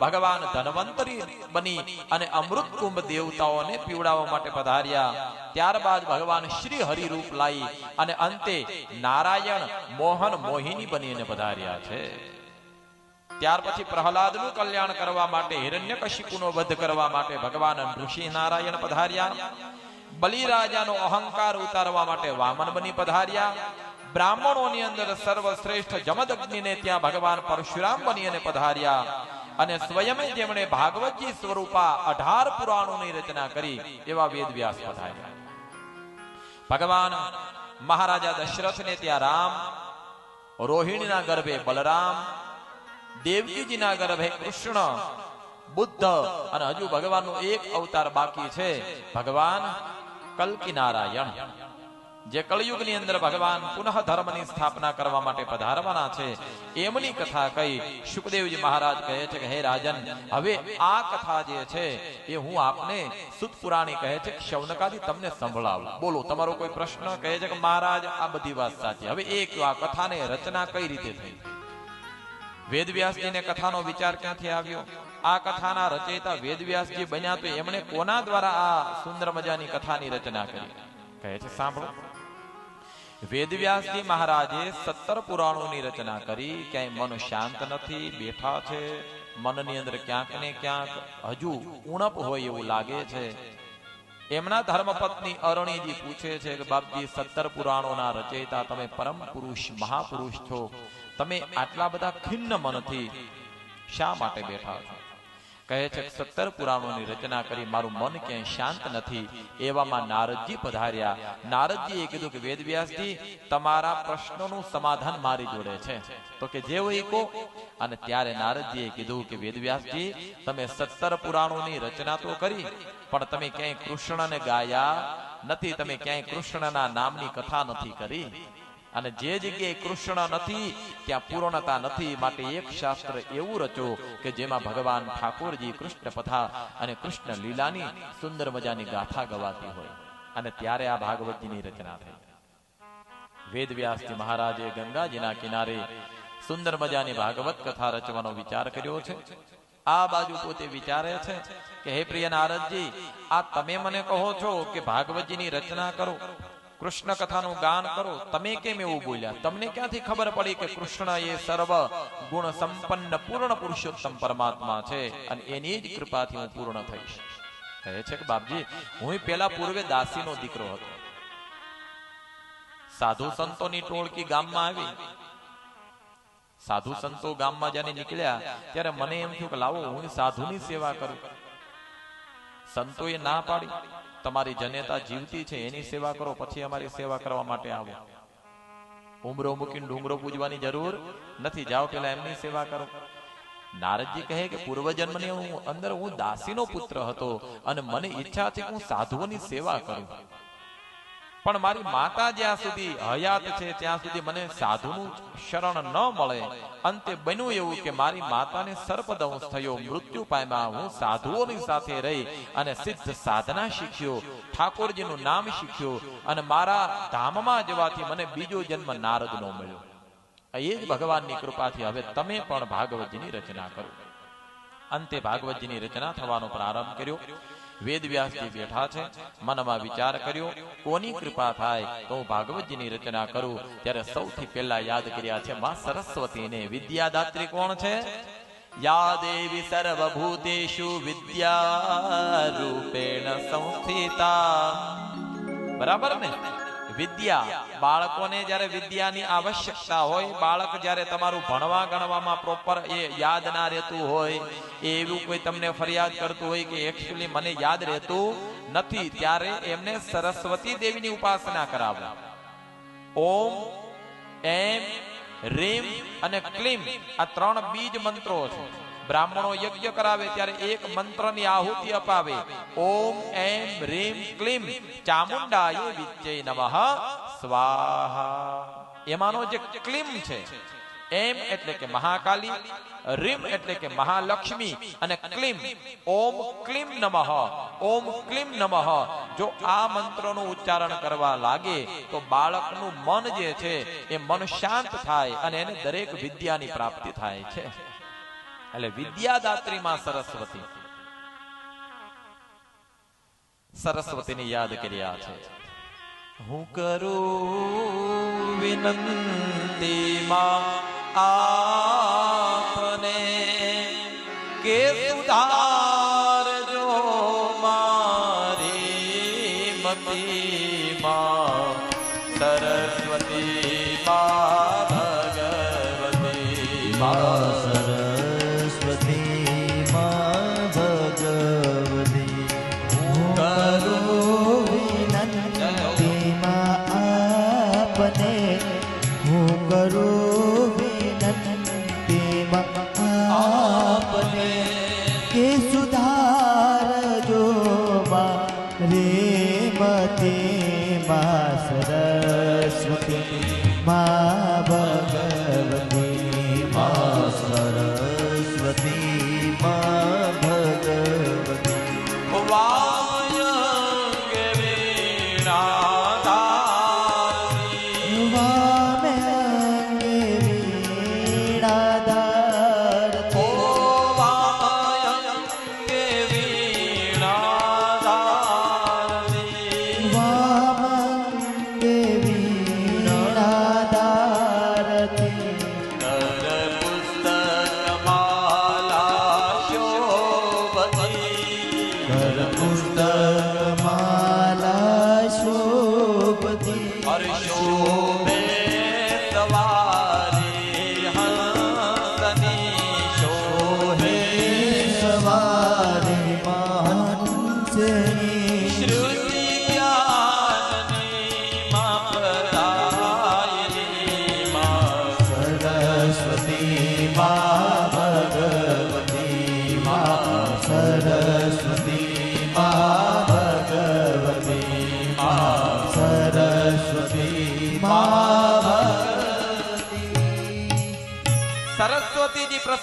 ભગવાન ધનવંતરી બની અને અમૃત કુંભ દેવતાઓને પીવડાવવા માટે પધાર્યા. ત્યારબાદ ભગવાન શ્રી હરિરૂપ લાવી અને અંતે નારાયણ મોહન મોહિની બનીને પધાર્યા છે. ત્યાર પછી પ્રહલાદનું કલ્યાણ કરવા માટે હિરણ્યકશિપુનો વધ કરવા માટે ભગવાન ઋષિ નારાયણ પધાર્યા. બલિરાજાનો અહંકાર ઉતારવા માટે વામન બની પધાર્યા. બ્રાહ્મણોની અંદર સર્વશ્રેષ્ઠ જમદગ્નિને ત્યાં ભગવાન પરશુરામ બની અને પધાર્યા. અને સ્વયં જેમણે ભાગવતજી સ્વરૂપા અઢાર પુરાણોની રચના કરી, એવા વેદ વ્યાસ પધાર્યા. ભગવાન મહારાજા દશરથને ત્યાં રામ, રોહિણીના ગર્ભે બલરામ, દેવકીજીના ગર્ભે કૃષ્ણ, બુદ્ધ અને હજુ ભગવાનનો એક અવતાર બાકી છે, ભગવાન કલ્કી નારાયણ જે કળયુગની અંદર ભગવાન પુનઃ ધર્મની સ્થાપના કરવા માટે પધારવાના છે, એમની કથા કહી સુખદેવજી મહારાજ કહે છે કે, હે રાજન, હવે આ કથા જે છે, એ હું આપને સુત કહે છે શૌનકાથી તમને સંભળાવું. બોલો, તમારો કોઈ પ્રશ્ન કહે છે કે, મહારાજ, આ બધી વાત સાચી. હવે એક આ કથાને રચના કઈ રીતે થઈ? વેદવ્યાસજીને કથાનો વિચાર ક્યાંથી આવ્યો? આ કથાના રચયિતા વેદવ્યાસજી બન્યા તો એમણે કોના દ્વારા આ સુંદર મજાની કથાની રચના કરી? કહે છે, સાંભળો. વેદવ્યાસજી મહારાજે સત્તર પુરાણોની રચના કરી, ક્યાંય મન શાંત નથી, બેઠા છે, મનની અંદર ક્યાંક ને ક્યાંક હજુ ઉણપ હોય એવું લાગે છે. એમના ધર્મપત્ની અરણીજી પૂછે છે કે, બાપજી, સત્તર પુરાણોના રચયિતા તમે પરમ પુરુષ, મહાપુરુષ છો. તમે આટલા બધા ખિન્ન મનથી શા માટે બેઠા છો? કહે છે, સત્તર પુરાણોની રચના કરી મારું મન ક્યાંય શાંત નથી. એવામાં નારદજી પધાર્યા. નારદજીએ કીધું કે વેદવ્યાસજી તમારા પ્રશ્નોનું સમાધાન મારી જોડે છે. તો કે, જે હોય અને ત્યારે નારદજીએ કીધું કે વેદવ્યાસજી તમે સત્તર પુરાણોની રચના તો કરી, પણ તમે ક્યાંય કૃષ્ણને ગાયા નથી, તમે ક્યાંય કૃષ્ણના નામની કથા નથી કરી. અને જે જગ્યાએ કૃષ્ણ નથી ત્યાં પૂર્ણતા નથી માટે એક શાસ્ત્ર એવું રચો કે જેમાં ભગવાન ઠાકોરજી કૃષ્ણ પથા અને કૃષ્ણ લીલાની સુંદર મજાની ગાથા ગવાતી હોય. અને ત્યારે આ ભાગવતજીની રચના થઈ. વેદવ્યાસજી મહારાજે ગંગાજીના કિનારે સુંદર મજાની ભાગવત કથા રચવાનો વિચાર કર્યો છે. આ બાજુ પોતે વિચારે છે કે હે પ્રિય નારદજી આ તમે મને કહો છો કે ભાગવતજીની રચના કરો. કૃષ્ણ કથાનું ગાન કરો, તમે કેમ એવું બોલ્યા? તમને ક્યાંથી ખબર પડી કે કૃષ્ણ એ સર્વ ગુણ સંપન્ન પૂર્ણ પુરુષોત્તમ પરમાત્મા છે અને એની જ કૃપાથી હું પૂર્ણ થઈશ? કહે છે કે બાપજી, હું પેલા પૂર્વે દાસીનો દીકરો હતો. સાધુ સંતોની ટોળકી ગામમાં આવી. સાધુ સંતો ગામમાં જ્યારે નીકળ્યા, ત્યારે મને એમ થયું કે લાવો, હું સાધુની સેવા કરું. સંતોએ ના પાડી. તમારી જનેતા જીવતી છે, એની સેવા કરો, પછી અમારી સેવા કરવા માટે આવો. ઉમરો મૂકીને ડુંગરો પૂજવાની જરૂર નથી. જાઓ પેલા એમની સેવા કરો. નારદજી કહે કે, પૂર્વજન્મની હું અંદર હું દાસીનો પુત્ર હતો અને મને ઈચ્છા છે કે હું સાધુઓની સેવા કરું. પણ મારી માતા જ્યાં સુધી હયાત છે, ત્યાં સુધી મને સાધુનું શરણ ન મળે. અંતે બન્યું એવું કે મારી માતાને સર્પદંશ થયો. મૃત્યુ પામ્યા હું સાધુઓની સાથે રહી અને સિદ્ધ સાધના શીખ્યો, ઠાકોરજીનું નામ શીખ્યો અને મારા ધામમાં જવાથી મને બીજો જન્મ નારદનો મળ્યો. એ જ ભગવાનની કૃપાથી હવે તમે પણ ભાગવતજીની રચના કરો. અંતે ભાગવતજીની રચના થવાનો પ્રારંભ કર્યો. વેદવ્યાસજી બેઠા છે, મનમાં વિચાર કર્યો, કોની કૃપા થાય તો હું ભાગવતજીની રચના કરું? ત્યારે સૌથી પહેલા યાદ કર્યા છે માં સરસ્વતીને, વિદ્યાદાત્રી કોણ છે? યા દેવી સર્વભૂતેષુ વિદ્યા રૂપેણ સંસ્થિતા. બરાબર ને? વિદ્યા. બાળકોને જ્યારે વિદ્યાની આવશ્યકતા હોય, બાળક જ્યારે તમારું ભણવા ગણવામાં પ્રોપર એ યાદ ના રહેતું હોય એ એવું કોઈ તમને ફરિયાદ કરતું હોય કે એકચ્યુઅલી મને યાદ રહેતું નથી, ત્યારે એમને સરસ્વતી દેવીની ઉપાસના કરાવો. ઓમ, એમ, રેમ અને ક્લીમ આ ત્રણ બીજ મંત્રો છે. બ્રાહ્મણો યજ્ઞ કરાવે ત્યારે એક મંત્રની આહુતિ અપાવે. ઓમ એમ રીમ ક્લીમ ચામુંડાય વિજય નમઃ. સ્વાહા. એમાંનો જે ક્લીમ છે, એમ એટલે કે મહાકાલી, રીમ એટલે કે મહાલક્ષ્મી અને ક્લીમ, ઓમ ક્લીમ નમઃ, ઓમ ક્લીમ નમઃ. જો આ મંત્રનું ઉચ્ચારણ કરવા લાગે, તો બાળકનું મન જે છે, એ મન શાંત થાય અને એને દરેક વિદ્યાની પ્રાપ્તિ થાય છે. એટલે વિદ્યાદાત્રી માં સરસ્વતી. સરસ્વતીને યાદ કર્યા છે. હું કરું વિનંતી માં આપને કે સુધારજો મારી મતી. મારે મતી માં સરસ્વતી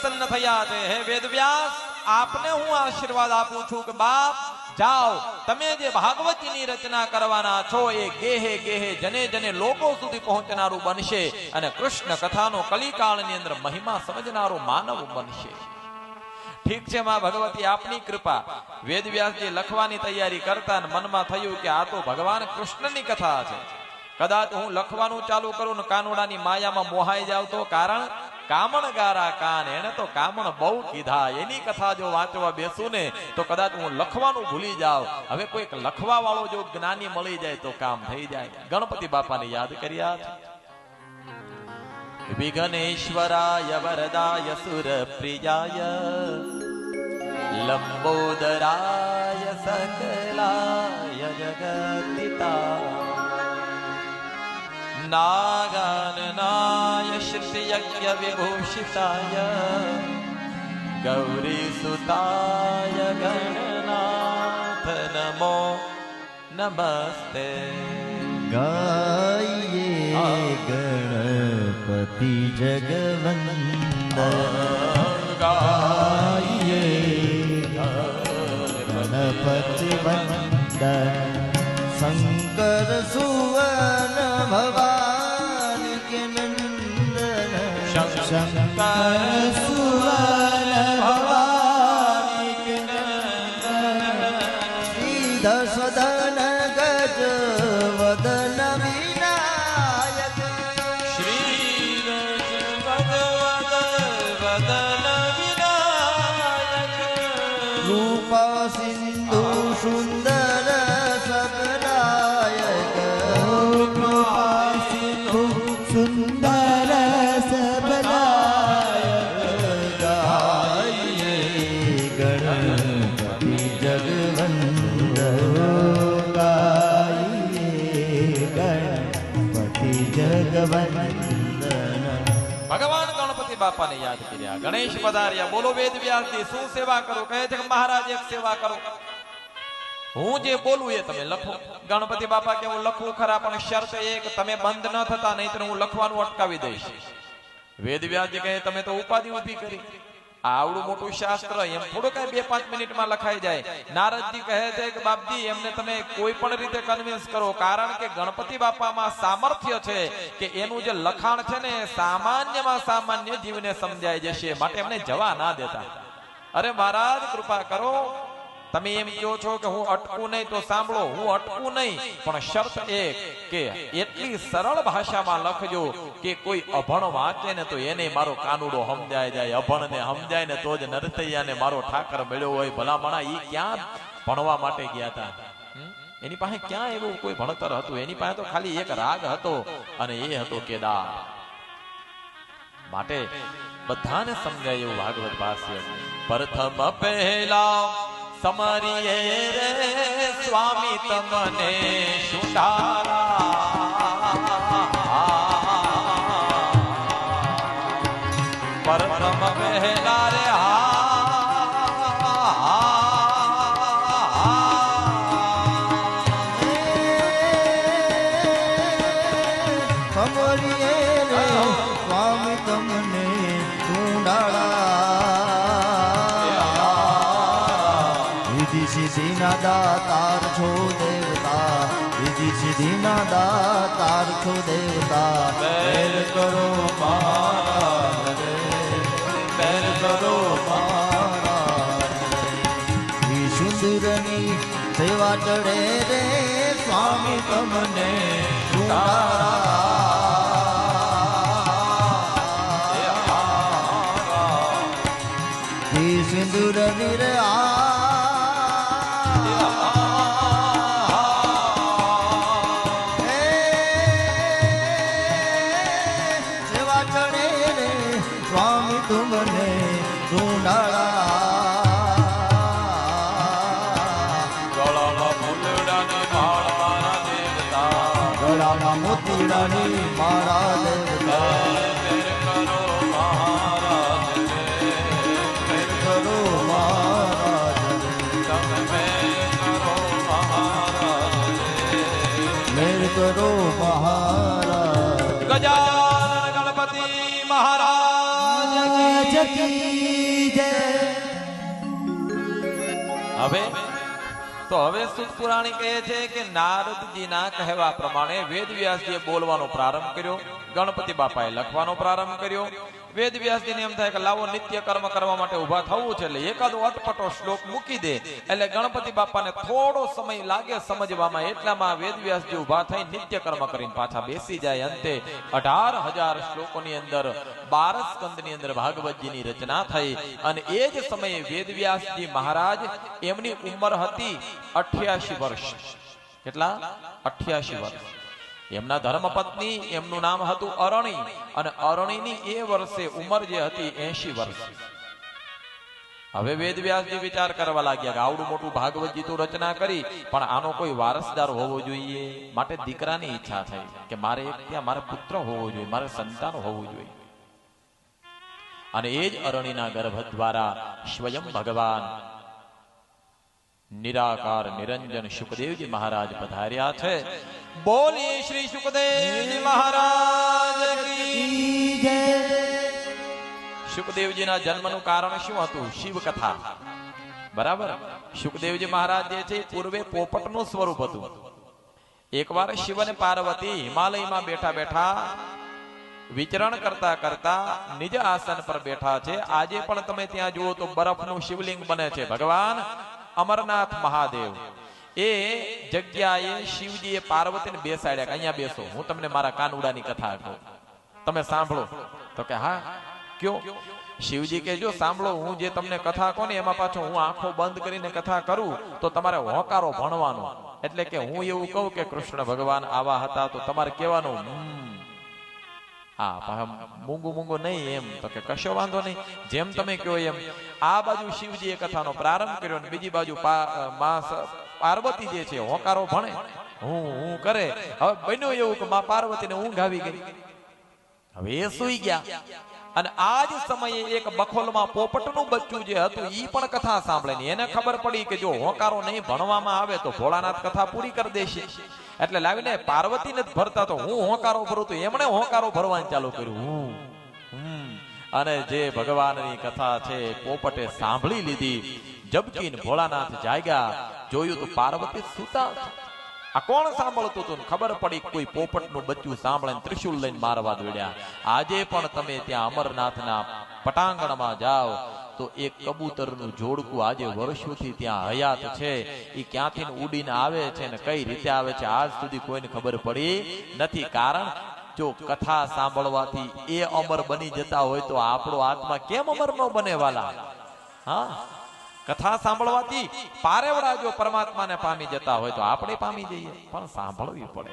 પ્રસન્ન થયા છે. હે વેદવ્યાસ આપને હું આશીર્વાદ આપું છું કે બાપ, જાઓ, તમે જે ભાગવતીની રચના કરવાના છો એ ગેહે ગેહે જને જને લોકો સુધી પહોંચનારું બનશે અને કૃષ્ણ કથાનો કલિકાળની અંદર મહિમા સમજનારો માનવ બનશે. ઠીક છે માં ભગવતી, આપની કૃપા. વેદવ્યાસજી લખવાની તૈયારી કરતા મનમાં થયું કે આ તો ભગવાન કૃષ્ણની કથા છે. કદાચ હું લખવાનું ચાલુ કરું ને કાનુડાની માયામાં મોહાઈ જાવ તો કારણ કામણ ગારા કાન, એને તો કામણ બહુ કીધા. એની કથા જો વાંચવા બેસું ને તો કદાચ હું લખવાનું ભૂલી જાવ હવે કોઈક લખવા વાળો જો જ્ઞાની મળી જાય તો કામ થઈ જાય. ગણપતિ બાપાને યાદ કર્યા છે? વિઘ્નેશ્વરાય વરદાય સુરપ્રિયાય, લંબોદરાય સકલાય જગતિતા. નાગાનનાય શ્રુતિયજ્ઞ વિભૂષિતાય ગૌરીસુતાય ગણનાથ નમો નમસ્તે ગાઈએ ગણપતિ જગવંદન ગાઈએ ગણપતિ વંદન શંકર સુવન 想想，反。ભગવાન ગણપતિ બાપાને યાદ કર્યા. ગણેશ પધાર્યા. બોલો, વેદ વ્યાસજી, શું સેવા કરો? કહે છે મહારાજ, એક સેવા કરો. હું જે બોલું એ તમે લખો. ગણપતિ બાપા કે હું લખું ખરા, પણ શરત એક તમે બંધ ન થતા નહીં હું લખવાનું અટકાવી દઈશ. વેદ વ્યાસજી કહે, તમે તો ઉપાધિ ઊભી કરી. આવડું મોટું શાસ્ત્ર એમ થોડું કઈ બે પાંચ મિનિટમાં લખાઈ જાય. નારદજી કહે છે કે બાપજી, એમને તમે કોઈ પણ રીતે કન્વિન્સ કરો. કારણ કે ગણપતિ બાપામાં સામર્થ્ય છે કે એનું જે લખાણ છે ને સામાન્યમાં સામાન્ય જીવને સમજાઈ જશે. માટે એમને જવા ના દેતા. અરે મહારાજ, કૃપા કરો. તમે એમ કહો છો કે હું અટકું નહીં તો સાંભળો, હું અટકું નહીં, પણ શરત એક કે એટલી સરળ ભાષામાં લખજો કે કોઈ અભણ વાંચે ને તો એને મારો કાનુડો સમજાય જાય અભણ ને સમજાય ને તો જ નરતૈયાને મારો ઠાકર મળ્યો હોય, ભલામણા એ ક્યાં ભણવા માટે ગયા હતા એની પાસે ક્યાં એવું કોઈ ભણતર હતું? એની પાસે તો ખાલી એક રાગ હતો અને એ હતો કેદાર. માટે બધાને સમજાય એવું ભાગવત ભાષ્ય પ્રથમ પહેલા સમરીએ રે સ્વામી તમને શુંડારા પરમ પહેલા વિધિ સિદ્ધિ દા દાતાર છો દેવતા. વિધિ સિદ્ધિ દા દાતાર છો દેવતા બેર કરો બેર કરો સુંદરની સેવા ચડે રે સ્વામી તમને સિંદુર નીર સ્વામી તુમને હવે, તો હવે સુત પુરાણી કહે છે કે નારદજીના કહેવા પ્રમાણે વેદ વ્યાસજીએ બોલવાનો પ્રારંભ કર્યો. ગણપતિ બાપાએ લખવાનો પ્રારંભ કર્યો. વેદ વ્યાસજીને એમ થાય કે લાવો નિત્ય કર્મ કરવા માટે ઊભા થવું છે એટલે એકાદો અટપટો શ્લોક મૂકી દે. એટલે ગણપતિ બાપાને થોડો સમય લાગે સમજવામાં એટલામાં વેદ વ્યાસજી ઊભા થઈ નિત્ય કર્મ કરીને પાછા બેસી જાય અંતે અઢાર હજાર શ્લોકોની અંદર બાર સ્કંદની અંદર ભાગવતજીની રચના થઈ અને એ જ સમયે વેદવ્યાસજી મહારાજ એમની ઉંમર હતી અઠ્યાસી વર્ષ. કેટલા? અઠ્યાસી વર્ષ. એમના ધર્મપત્ની, એમનું નામ હતું અરણી અને અરણીની એ વર્ષે ઉંમર જે હતી એસી વર્ષ. હવે વેદવ્યાસજી વિચાર કરવા લાગ્યા કે આવડું મોટું ભાગવતજી તો રચના કરી, પણ આનો કોઈ વારસદાર હોવો જોઈએ? માટે દીકરાની ઈચ્છા થઈ કે મારે ત્યાં મારે પુત્ર હોવો જોઈએ, મારે સંતાન હોવું જોઈએ. અને એ જ અરણીના ગર્ભ દ્વારા સ્વયં ભગવાન નિરાકાર નિરંજન સુખદેવજી મહારાજ પધાર્યા છે. બોલીએ શ્રી સુખદેવજી મહારાજ સુખદેવજીના જન્મનું કારણ શું હતું? શિવ કથા બરાબર? સુખદેવજી મહારાજ જે છે પૂર્વે પોપટનું સ્વરૂપ હતું. એકવાર શિવ અને પાર્વતી હિમાલયમાં બેઠા બેઠા વિચરણ કરતા કરતા નિજ આસન પર બેઠા છે. આજે પણ તમે ત્યાં જુઓ તો બરફનું શિવલિંગ બને છે. ભગવાન અમરનાથ મહાદેવ. એ જગ્યાએ શિવજીએ પાર્વતીને બેસાડ્યા અહીંયા બેસો, હું તમને મારા કાનુડાની કથા કહું. તમે સાંભળો. તો કે હા, કયો? શિવજી કે જો સાંભળો, હું જે તમને કથા કહું ને એમાં પાછો હું આંખો બંધ કરીને કથા કરું, તો તમારે હોકારો ભણવાનો. એટલે કે હું એવું કહું કે કૃષ્ણ ભગવાન આવા હતા, તો તમારે કહેવાનું. હા મૂંગું મૂંગું નહીં એમ, તો કે કશો વાંધો નહીં. જેમ તમે કહો એમ. આ બાજુ શિવજીએ કથાનો પ્રારંભ કર્યો અને બીજી બાજુ પાર્વતી જે છે, હોકારો ભણે. હું હું કરે. હવે બન્યું એવું કે મા પાર્વતીને ઊંઘ આવી ગઈ. હવે એ સુઈ ગયા. અને આ જ સમયે એક બખોલમાં પોપટનું બચ્ચું જે હતું, ઈ પણ કથા સાંભળે ને એને ખબર પડી કે જો હોકારો નહીં ભણવામાં આવે તો ભોળાનાથ કથા પૂરી કરી દેશે. એટલે લાવીને પાર્વતીને જ ભરતા તો હું હોકારો ભરું તો એમણે હોકારો ભરવાનું ચાલુ કર્યું. હું. અને જે ભગવાનની કથા છે, પોપટે સાંભળી લીધી. જબકીન ભોળાનાથ જાગ્યા, જોયું તો પાર્વતી સુતા. આ કોણ સાંભળતું હતું? ખબર પડી કોઈ પોપટનું બચ્ચું સાંભળે ત્રિશુલ લઈને મારવા દોડ્યા. આજે પણ તમે ત્યાં અમરનાથના પટાંગણમાં જાઓ, તો એ કબૂતરનું જોડકું આજે વર્ષોથી ત્યાં હયાત છે. એ ક્યાંથી ઉડીને આવે છે ને કઈ રીતે આવે છે, આજ સુધી કોઈને ખબર પડી નથી. કારણ જો કથા સાંભળવાથી એ અમર બની જતા હોય તો આપણો આત્મા કેમ અમર ન બને વાલા? હા? કથા સાંભળવાથી પારેવડા જો પરમાત્માને પામી જતા હોય તો આપણે પામી જઈએ. પણ સાંભળવી પડે.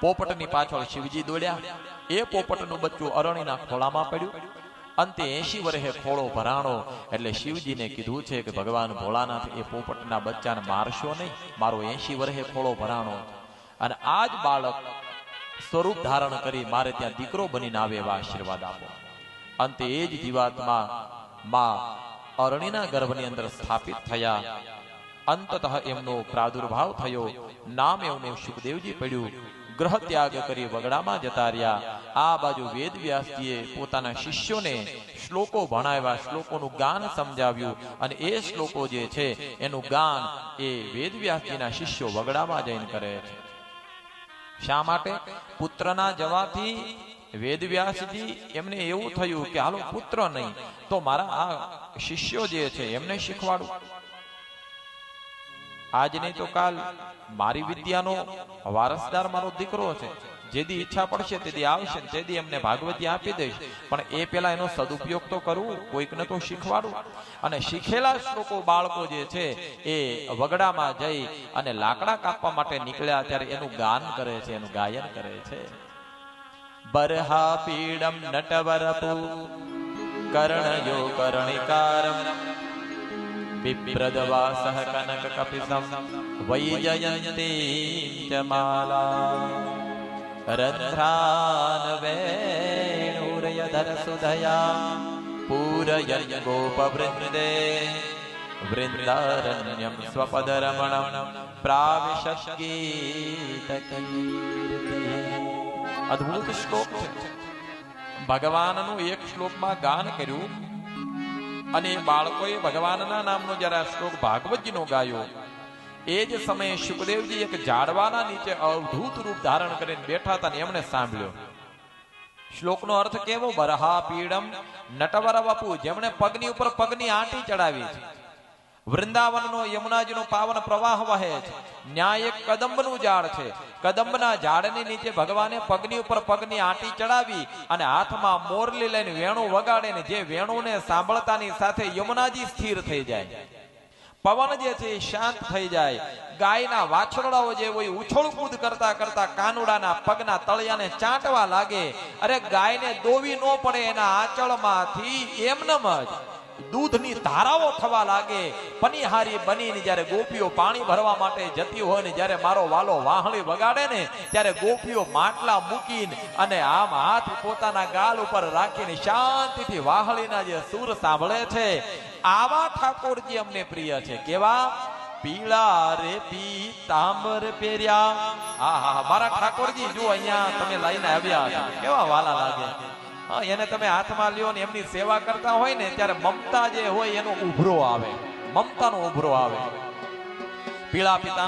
પોપટની પાછળ શિવજી દોડ્યા. એ પોપટનું બચ્ચું અરણીના ખોળામાં પડ્યું. અંતે એસી વર્ષે ખોળો ભરાણો. એટલે શિવજીને કીધું છે કે, ભગવાન ભોળાનાથ, એ પોપટના બચ્ચાને મારશો નહીં. મારો એસી વર્ષે ખોળો ભરાણો. અને આ જ બાળક સ્વરૂપ ધારણ કરી મારે ત્યાં દીકરો બનીને આવે એવા આશીર્વાદ આપો. અંતે એ જ જીવાત્મા માં અરણીના ગર્ભની અંદર સ્થાપિત થયા. અંતતઃ એમનો પ્રાદુર્ભાવ થયો. નામ એમને સુખદેવજી પડ્યું. ગ્રહ ત્યાગ કરી વગડામાં જતા રહ્યા. આ બાજુ વેદ વ્યાસજીએ પોતાના શિષ્યોને શ્લોકો ભણાવ્યા. શ્લોકોનું ગાન સમજાવ્યું. અને એ શ્લોકો જે છે, એનું ગાન એ વેદ વ્યાસજીના શિષ્યો વગડામાં જઈને કરે છે. શા માટે? પુત્રના જવાથી વેદવ્યાસજી એમને એવું થયું કે હાલો, પુત્ર નહીં, તો મારા આ શિષ્યો જે છે, એમને શીખવાડું. આજ નહીં તો કાલ મારી વિદ્યાનો વારસદાર મારો દીકરો છે. જેદી ઈચ્છા પડશે તેદી આવશે તેદી એમને ભાગવતી આપી દઈશ. પણ એ પેલા એનો સદુપયોગ તો કરવું, કોઈકને તો શીખવાડું. અને શીખેલા શ્લોકો બાળકો જે છે, એ વગડામાં જઈ અને લાકડા કાપવા માટે નીકળ્યા ત્યારે એનું ગાન કરે છે, એનું ગાયન કરે છે. बर्हापीडं नटवरपु कर्णयो कर्णिकारम् विप्रदवासः कनककपिसं वैजयन्तीं च माला। रन्ध्रानवेणुरयधरसुधया पूरय गोपवृन्दे वृन्दारण्यं स्वपदरमणं प्राविशीत અદ્ભુત શ્લોક છે ભગવાનનું એક શ્લોકમાં ગાન કર્યું અને બાળકોએ ભગવાનના નામનો જરા શ્લોક ભાગવતજીનો ગાયો એ જ સમયે સુખદેવજી એક ઝાડવાના નીચે અવધૂત રૂપ ધારણ કરીને બેઠા હતા ને એમણે સાંભળ્યો શ્લોકનો અર્થ કેવો બરહા પીડમ નટવર વપુ જેમણે પગની ઉપર પગની આંટી ચડાવી છે વૃંદાવનનો યમુનાજીનો પાવન પ્રવાહ વહે છે. ન્યાય એક કદંબનું ઝાડ છે. કદંબના ઝાડની નીચે ભગવાને પગની ઉપર પગની આંટી ચડાવી અને હાથમાં મોરલી લઈને વેણું વગાડે ને જે વેણુને સાંભળતાની સાથે યમુનાજી સ્થિર થઈ જાય. પવન જે છે એ શાંત થઈ જાય. ગાયના વાછરડાઓ જે હોય ઉછળ કૂદ કરતા કરતા કાનુડાના પગના તળિયાને ચાટવા લાગે. અરે ગાયને દોવી ન પડે એના આંચળમાંથી એમનેમ જ દૂધની ધારાઓ થવા લાગે, પનિહારી બનીને જ્યારે ગોપીઓ પાણી ભરવા માટે જતી હોય ને જ્યારે મારો વાલો વાહળી વગાડે ને, ત્યારે ગોપીઓ માટલા મૂકીને અને આમ હાથ પોતાના ગાલ ઉપર રાખીને શાંતિથી વાહળીના જે સૂર સાંભળે છે, આવા ઠાકોરજી અમને પ્રિય છે. કેવા? પીળા રે પીતાંબર પહેર્યા. હા હા મારા ઠાકોરજી જો અહીંયા તમે લઈને આવ્યા કેવા વાલા લાગે? એને તમે હાથમાં લ્યો ને એમની સેવા કરતા હોય ને, ત્યારે મમતા જે હોય એનો ઉભરો આવે. મમતાનો ઉભરો આવે. પીળા પિતા